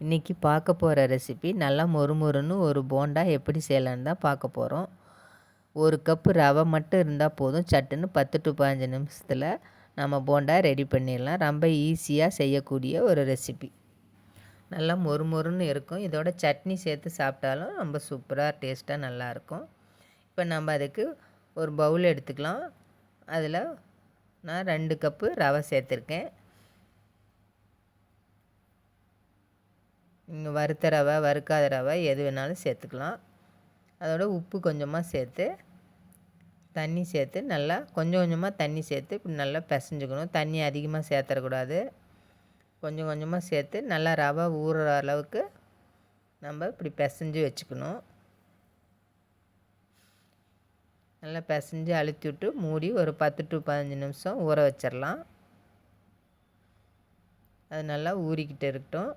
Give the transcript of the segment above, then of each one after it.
இன்றைக்கி பார்க்க போகிற ரெசிபி நல்லா மொறுமொறுன்னு ஒரு போண்டா எப்படி செய்யலான்னு தான் பார்க்க போகிறோம் ஒரு கப்பு ரவை மட்டும் இருந்தால் போதும். சட்டுன்னு பத்து டு பதினஞ்சு நிமிஷத்தில் நம்ம போண்டா ரெடி பண்ணிடலாம். ரொம்ப ஈஸியாக செய்யக்கூடிய ஒரு ரெசிபி நல்லா மொறுமொறுன்னு இருக்கும். இதோட சட்னி சேர்த்து சாப்பிட்டாலும் ரொம்ப சூப்பராக டேஸ்ட்டாக நல்லாயிருக்கும் இப்போ நம்ம அதுக்கு ஒரு பவுல் எடுத்துக்கலாம். அதில் நான் ரெண்டு கப்பு ரவை சேர்த்துருக்கேன். வறுத்த ரவை வறுக்காத ரவை எது வேணாலும் சேர்த்துக்கலாம். அதோட உப்பு கொஞ்சமாக சேர்த்து தண்ணி சேர்த்து நல்லா கொஞ்சம் கொஞ்சமாக தண்ணி சேர்த்து இப்படி நல்லா பிசைஞ்சுக்கணும். தண்ணி அதிகமாக சேர்த்துடக்கூடாது கொஞ்சம் கொஞ்சமாக சேர்த்து நல்லா ரவை ஊறுற அளவுக்கு நம்ம இப்படி பிசைஞ்சு வச்சுக்கணும். நல்லா பிசைஞ்சு அழுத்தி விட்டு மூடி ஒரு பத்து டு பதினஞ்சு நிமிஷம் ஊற வச்சிடலாம் அது நல்லா ஊறிக்கிட்டு இருக்கட்டும்.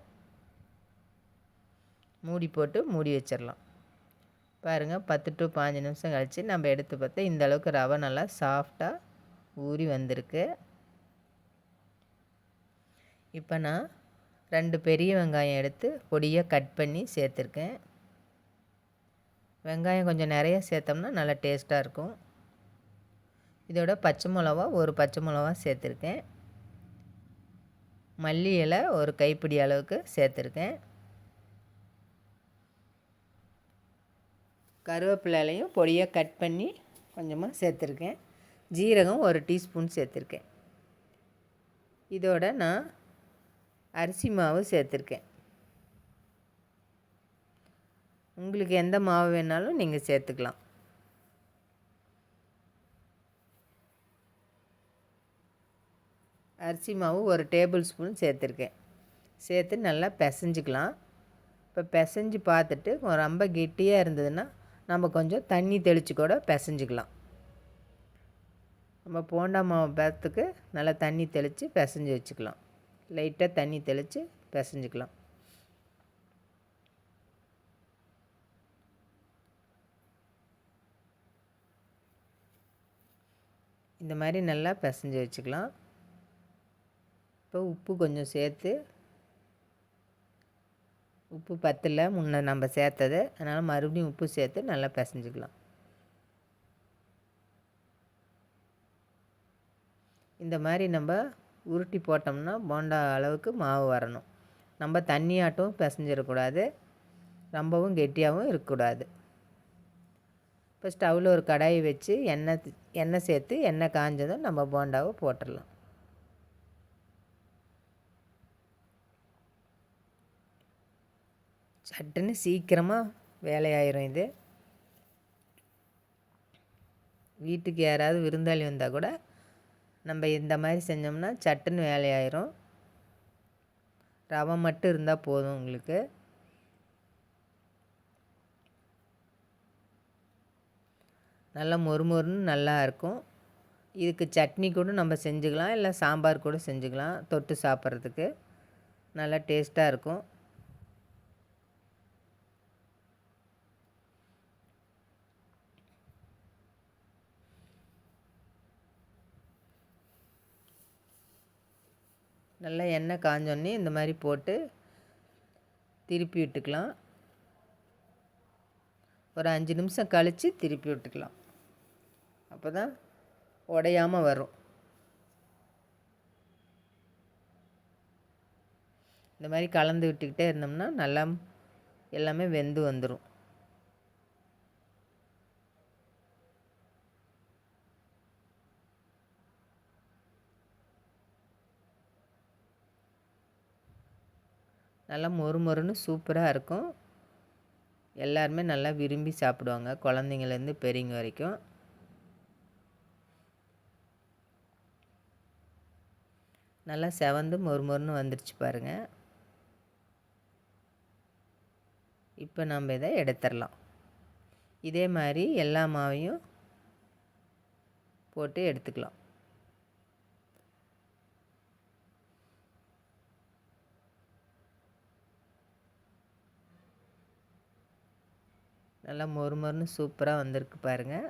மூடி போட்டு மூடி வச்சிடலாம் பாருங்கள் பத்து டு பாஞ்சு நிமிஷம் கழித்து நம்ம எடுத்து பார்த்தா இந்த அளவுக்கு ரவை நல்லா சாஃப்டாக ஊறி வந்திருக்கு. இப்போ நான் ரெண்டு பெரிய வெங்காயம் எடுத்து பொடியாக கட் பண்ணி சேர்த்துருக்கேன். வெங்காயம் கொஞ்சம் நிறைய சேர்த்தோம்னா நல்லா டேஸ்ட்டாக இருக்கும். இதோட பச்சை மிளவா ஒரு பச்சை மிளவா சேர்த்துருக்கேன். மல்லி இலை ஒரு கைப்பிடி அளவுக்கு சேர்த்துருக்கேன். கருவேப்பிலையும் பொடியாக கட் பண்ணி கொஞ்சமாக சேர்த்துருக்கேன். ஜீரகம் ஒரு டீஸ்பூன் சேர்த்துருக்கேன். இதோட நான் அரிசி மாவு சேர்த்துருக்கேன். உங்களுக்கு எந்த மாவு வேணாலும் நீங்கள் சேர்த்துக்கலாம். அரிசி மாவு ஒரு டேபிள் ஸ்பூன் சேர்த்துருக்கேன். சேர்த்து நல்லா பிசைஞ்சிக்கலாம். இப்போ பிசைஞ்சு பார்த்துட்டு ரொம்ப கெட்டியாக இருந்ததுன்னா நம்ம கொஞ்சம் தண்ணி தெளித்து கூட பிசைஞ்சிக்கலாம். நம்ம போண்டா மாவு பேத்துக்கு நல்லா தண்ணி தெளித்து பிசைஞ்சு வச்சுக்கலாம். லைட்டாக தண்ணி தெளித்து பிசைஞ்சிக்கலாம். இந்த மாதிரி நல்லா பிசைஞ்சு வச்சுக்கலாம். இப்போ உப்பு கொஞ்சம் சேர்த்து உப்பு பத்தில் முன்ன நம்ம சேர்த்தது. அதனால் மறுபடியும் உப்பு சேர்த்து நல்லா பிசைஞ்சிக்கலாம். இந்த மாதிரி நம்ம உருட்டி போட்டோம்னா போண்டா அளவுக்கு மாவு வரணும். நம்ம தண்ணியாட்டும் பிசைஞ்சிடக்கூடாது. ரொம்பவும் கெட்டியாகவும் இருக்கக்கூடாது. இப்போ ஸ்டவ்வில் ஒரு கடாயை வச்சு எண்ணெய் எண்ணெய் சேர்த்து எண்ணெய் காஞ்சதும் நம்ம போண்டாவை போட்டுடலாம். சட்டுன்னு சீக்கிரமாக வேலையாயிரும் இது. வீட்டுக்கு யாராவது விருந்தாளி வந்தால் கூட நம்ம இந்த மாதிரி செஞ்சோம்னா சட்டுன்னு வேலையாயிரும். ரவை மட்டும் இருந்தால் போதும் உங்களுக்கு. நல்லா மொறுமொறுன்னு நல்லா இருக்கும். இதுக்கு சட்னி கூட நம்ம செஞ்சுக்கலாம் இல்லை சாம்பார் கூட செஞ்சுக்கலாம் தொட்டு சாப்பிட்றதுக்கு. நல்லா டேஸ்ட்டாக இருக்கும். நல்லா எண்ணெய் காஞ்சோடனே இந்த மாதிரி போட்டு திருப்பி விட்டுக்கலாம். ஒரு அஞ்சு நிமிஷம் கழித்து திருப்பி விட்டுக்கலாம். அப்போ தான் உடையாமல் வரும். இந்த மாதிரி கலந்து விட்டுக்கிட்டே இருந்தோம்னா நல்லா எல்லாமே வெந்து வந்துடும் நல்லா மொறு மொறுன்னு சூப்பராக இருக்கும். எல்லாருமே நல்லா விரும்பி சாப்பிடுவாங்க. குழந்தைங்கலேருந்து பெரியவங்க வரைக்கும். நல்லா செவந்து மொறு மொறுன்னு வந்துருச்சு பாருங்கள் இப்போ நம்ம இதை எடுத்துடலாம். இதே மாதிரி எல்லா மாவையும் போட்டு எடுத்துக்கலாம். நல்லா மொறு மொறுன்னு சூப்பராக வந்திருக்கு பாருங்கள்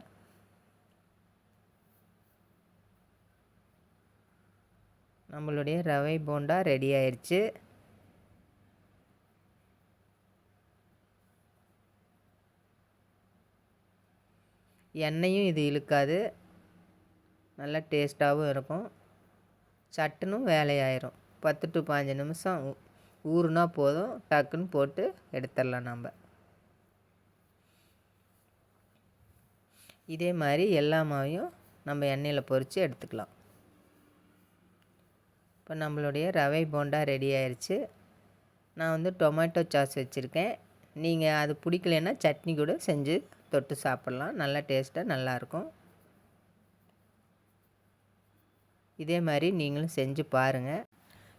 நம்மளுடைய ரவை போண்டா ரெடி ஆயிடுச்சு எண்ணெயும் இது இழுக்காது. நல்லா டேஸ்ட்டாகவும் இருக்கும். சட்டுனும் வேலையாயிரும். பத்து டு பாஞ்சு நிமிஷம் ஊறுனா போதும். டக்குன்னு போட்டு எடுத்துடலாம் நம்ம இதே மாதிரி எல்லா மாவையும் நம்ம எண்ணெயில் பொறித்து எடுத்துக்கலாம். இப்போ நம்மளுடைய ரவை போண்டா ரெடி ஆயிடுச்சு நான் வந்து டொமேட்டோ சாஸ் வச்சுருக்கேன். நீங்கள் அது பிடிக்கலன்னா சட்னி கூட செஞ்சு தொட்டு சாப்பிட்லாம். நல்லா டேஸ்ட்டாக நல்லாயிருக்கும். இதே மாதிரி நீங்களும் செஞ்சு பாருங்கள்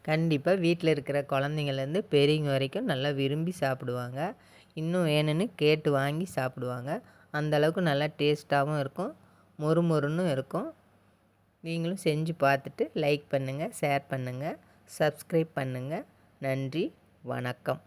கண்டிப்பாக வீட்டில் இருக்கிற குழந்தைங்கள்லேருந்து பெரியவங்க வரைக்கும் நல்லா விரும்பி சாப்பிடுவாங்க. இன்னும் வேணும்னு கேட்டு வாங்கி சாப்பிடுவாங்க. அந்தளவுக்கு நல்லா டேஸ்ட்டாகவும் இருக்கும். மொறு மொறுன்னு இருக்கும். நீங்களும் செஞ்சு பார்த்துட்டு லைக் பண்ணுங்கள் ஷேர் பண்ணுங்கள் சப்ஸ்கிரைப் பண்ணுங்கள் நன்றி வணக்கம்.